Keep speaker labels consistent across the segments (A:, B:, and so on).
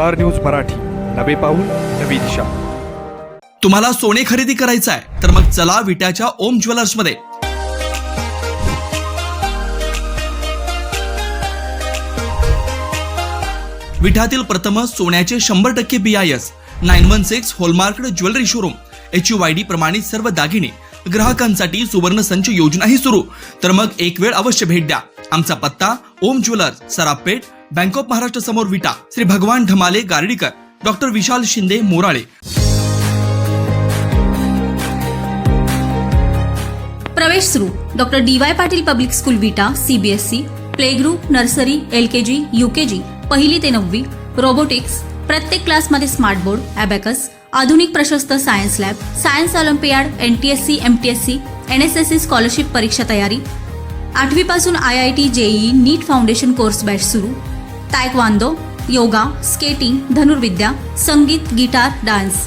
A: Star news Marathi. नवे पाऊल नवी दिशा.
B: तुम्हाला सोने खरेदी करायचं आहे तर मग चला विट्याच्या ओम ज्वेलर्समध्ये. विठातील प्रथम सोन्याचे शंभर टक्के B I S nine one six hallmark jewellery showroom H U Y D प्रमाणित सर्व दागिने ग्राहकांसाठी सुवर्ण संच योजनाही सुरू. तर मग एक वेळ अवश्य भेट द्या. आमचा पत्ता Om jewellers Sarapeth bank of Maharashtra समोर विटा. श्री भगवान ढमाले गार्डीकर. डॉक्टर विशाल शिंदे मोराळे.
C: प्रवेश सुरू. Doctor D Y Patil public school Vita CBSE play group nursery L K G U G पहिली ते नववी रोबोटिक्स प्रत्येक क्लासमध्ये स्मार्ट बोर्ड ॲबॅकस आधुनिक प्रशस्त science lab science olympiad N T S C M T S C N S S C scholarship परीक्षा तयारी. आठवीपासून I I T JEE NEET foundation course batch सुरू. तायक्वांदो योगा स्केटिंग धनुर्विद्या संगीत guitar dance.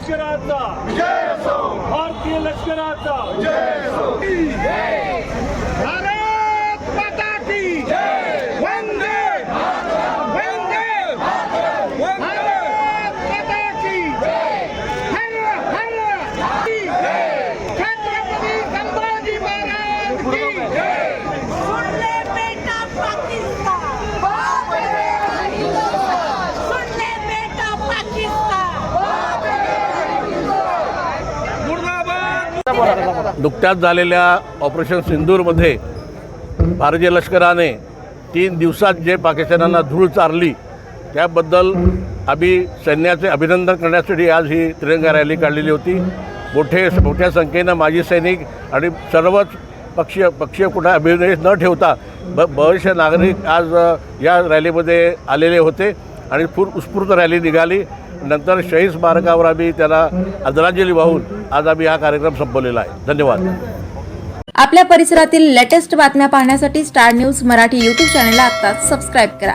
D: लष्कराचा. भारतीय लष्कराचा. नुकत्याच झालेल्या ऑपरेशन सिंदूरमध्ये भारतीय लष्कराने तीन दिवसात जे पाकिस्तानांना धूळ चारली त्याबद्दल आम्ही सैन्याचे अभिनंदन करण्यासाठी आज ही तिरंगा रॅली काढलेली होती. मोठे मोठ्या संख्येनं माजी सैनिक आणि सर्वच पक्षीय पक्षीय कुठं अभिनय न ठेवता ब बरेचसे नागरिक आज या रॅलीमध्ये आलेले होते. आणि फुर उत्स्फूर्त रॅली निघाली. नंतर शहीद स्मारकावर आम्ही त्याला आदरांजली वाहून आज आम्ही हा कार्यक्रम संपवलेला आहे. धन्यवाद.
E: आपल्या परिसरातील लेटेस्ट बातम्या पाहण्यासाठी स्टार न्यूज मराठी यूट्यूब चॅनलला आत्ताच सबस्क्राईब करा.